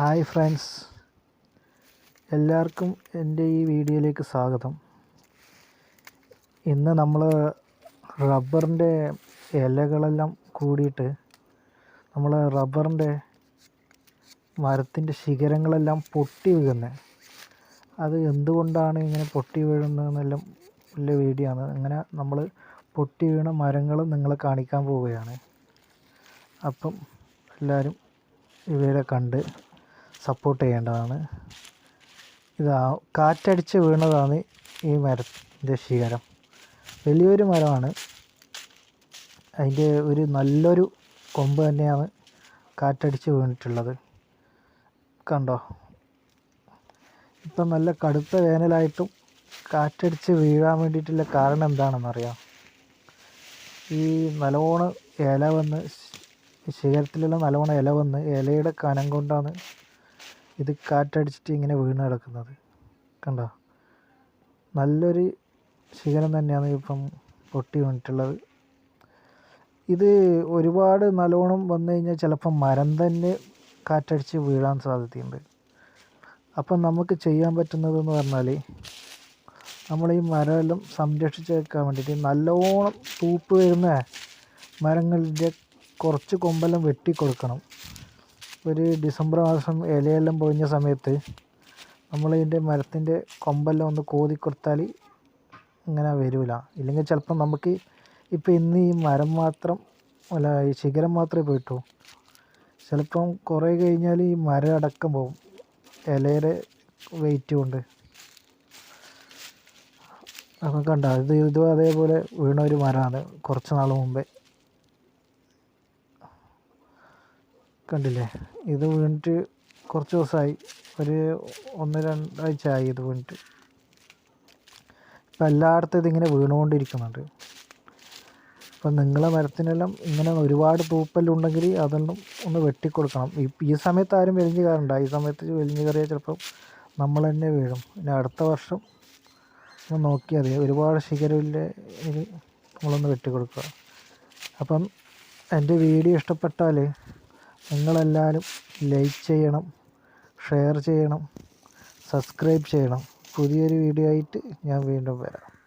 Hi friends. എല്ലാവർക്കും എന്റെ ഈ വീഡിയോയിലേക്ക് സ്വാഗതം. ഇന്ന് നമ്മൾ റബ്ബറിന്റെ ഇലകളെല്ലാം കൂടിയിട്ട് നമ്മൾ റബ്ബറിന്റെ മരത്തിന്റെ ശിഖരങ്ങളെല്ലാം പൊട്ടി വീഴുന്നത് അത് എന്തുകൊണ്ടാണ് ഇങ്ങനെ പൊട്ടി വീഴുന്നതെന്നെല്ലാം വലിയ വീഡിയോ ആണ്. അങ്ങനെ നമ്മൾ പൊട്ടി വീണ മരങ്ങൾ നിങ്ങളെ കാണിക്കാൻ പോവുകയാണ്. അപ്പം എല്ലാവരും ഇവരെ കണ്ട് സപ്പോർട്ട് ചെയ്യേണ്ടതാണ്. ഇതാ കാറ്റടിച്ച് വീണതാണ് ഈ മരത്തിന്റെ ശിഖരം. വലിയൊരു മരമാണ്. അതിന്റെ ഒരു നല്ലൊരു കൊമ്പ് തന്നെയാണ് കാറ്റടിച്ച് വീണിട്ടുള്ളത്. കണ്ടോ? ഇപ്പം നല്ല കടുത്ത വേനലായിട്ടും കാറ്റടിച്ച് വീഴാൻ വേണ്ടിയിട്ടുള്ള കാരണം എന്താണെന്നറിയാം. ഈ നല്ലോണം ഇല വന്ന് ശിഖരത്തിലുള്ള നല്ലോണം ഇല വന്ന് ഇലയുടെ കനം കൊണ്ടാണ് ഇത് കാറ്റടിച്ചിട്ട് ഇങ്ങനെ വീണ് കിടക്കുന്നത്. കണ്ടോ? നല്ലൊരു ശിഖരം തന്നെയാണ് ഇപ്പം പൊട്ടി വീണിട്ടുള്ളത്. ഇത് ഒരുപാട് നല്ലോണം വന്നു കഴിഞ്ഞാൽ ചിലപ്പം മരം തന്നെ കാറ്റടിച്ച് വീഴാൻ സാധ്യതയുണ്ട്. അപ്പം നമുക്ക് ചെയ്യാൻ പറ്റുന്നതെന്ന് പറഞ്ഞാൽ നമ്മൾ ഈ മരമെല്ലാം സംരക്ഷിച്ച് വെക്കാൻ വേണ്ടിയിട്ട് നല്ലോണം തൂപ്പ് വരുന്ന മരങ്ങളുടെ കുറച്ച് കൊമ്പെല്ലാം വെട്ടിക്കൊടുക്കണം. ഒരു ഡിസംബർ മാസം ഇലയെല്ലാം പൊഴിഞ്ഞ സമയത്ത് നമ്മളതിന്റെ മരത്തിന്റെ കൊമ്പെല്ലാം ഒന്ന് കോതി കൊടുത്താൽ ഇങ്ങനെ വരില്ല ഇല്ലെങ്കിൽ ചിലപ്പം നമുക്ക് ഇപ്പം ഇന്ന് ഈ മരം മാത്രം അല്ല ഈ ശിഖരം മാത്രമേ പോയിട്ടു. ചിലപ്പം കുറേ കഴിഞ്ഞാൽ ഈ മരം അടക്കം പോകും ഇലയുടെ വെയിറ്റ് കൊണ്ട്. അപ്പം കണ്ട ഇത് ഇതും അതേപോലെ വീണ ഒരു മരമാണ് കുറച്ച് നാൾ മുമ്പേ. കണ്ടില്ലേ? ഇത് വീണിട്ട് കുറച്ച് ദിവസമായി. ഒരു ഒന്ന് രണ്ടാഴ്ച ആയി ഇത് വീണിട്ട്. ഇപ്പം എല്ലായിടത്തും ഇതിങ്ങനെ വീണുകൊണ്ടിരിക്കുന്നുണ്ട്. അപ്പം നിങ്ങളെ മരത്തിനെല്ലാം ഇങ്ങനെ ഒരുപാട് തൂപ്പലുണ്ടെങ്കിൽ അതെല്ലാം ഒന്ന് വെട്ടിക്കൊടുക്കണം. ഈ സമയത്ത് ആരും വലിഞ്ഞു കയറണ്ട. ഈ സമയത്ത് വലിഞ്ഞു കയറിയാൽ ചിലപ്പം നമ്മൾ തന്നെ വീഴും. പിന്നെ അടുത്ത വർഷം ഒന്ന് നോക്കിയാൽ മതി. ഒരുപാട് ശിഖരമില്ല നമ്മളൊന്ന് വെട്ടിക്കൊടുക്കുക. അപ്പം എന്റെ വീഡിയോ ഇഷ്ടപ്പെട്ടാൽ നിങ്ങളെല്ലാവരും ലൈക്ക് ചെയ്യണം ഷെയർ ചെയ്യണം സബ്സ്ക്രൈബ് ചെയ്യണം. പുതിയൊരു വീഡിയോ ആയിട്ട് ഞാൻ വീണ്ടും വരാം.